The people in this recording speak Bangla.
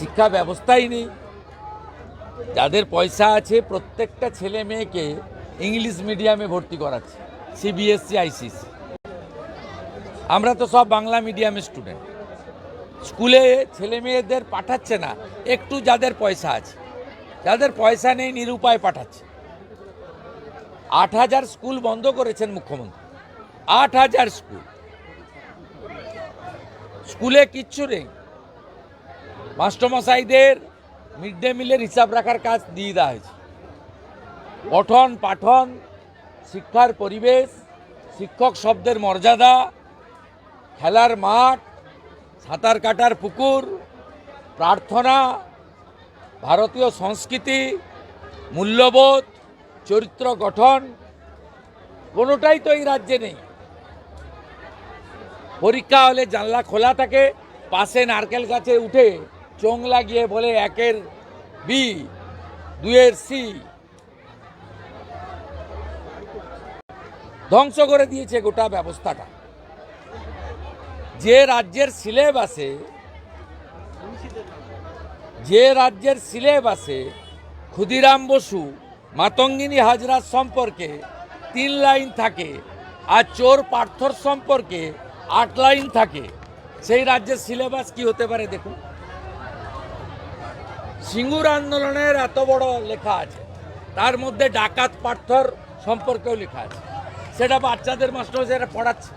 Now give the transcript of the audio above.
শিক্ষা ব্যবস্থাই নেই। যাদের পয়সা আছে, প্রত্যেকটা ছেলে মেয়েকে ইংলিশ মিডিয়ামে ভর্তি করাচ্ছে সিবিএসসি আইসিসি আমরা তো সব বাংলা মিডিয়ামের স্টুডেন্ট। স্কুলে ছেলে মেয়েদের পাঠাচ্ছে না, একটু যাদের পয়সা আছে। যাদের পয়সা নেই, নিরুপায় পাঠাচ্ছে। আট হাজার স্কুল বন্ধ করেছেন মুখ্যমন্ত্রী। আট হাজার স্কুল। স্কুলে কিচ্ছু নেই। মাস্টারমশাইদের মিড ডে মিলের হিসাব রাখার কাজ দিয়ে দেওয়া হয়েছে। পঠন পাঠন, শিক্ষার পরিবেশ, শিক্ষক শব্দের মর্যাদা, খেলার মাঠ, সাঁতার কাটার পুকুর, প্রার্থনা, ভারতীয় সংস্কৃতি, মূল্যবোধ, চরিত্র গঠন, কোনোটাই তো এই রাজ্যে নেই। পরীক্ষা হলে জানলা খোলা থাকে, পাশে নারকেল গাছে উঠে চোং লাগিয়ে বলে একের বি দুয়ের সি। ধ্বংস করে দিয়েছে গোটা ব্যবস্থাটা। যে রাজ্যের সিলেবাসে, যে রাজ্যের সিলেবাসে ক্ষুদিরাম বসু, মাতঙ্গিনী হাজরার সম্পর্কে তিন লাইন থাকে আর চোর পার্থর সম্পর্কে আট লাইন থাকে, সেই রাজ্যের সিলেবাস কি হতে পারে দেখুন। সিঙ্গুর আন্দোলনের এত বড় লেখা আছে। তার মধ্যে ডাকাত পার্থর সম্পর্কেও লেখা আছে। সেটা বাচ্চাদের মাস্টার সেটা পড়াচ্ছে।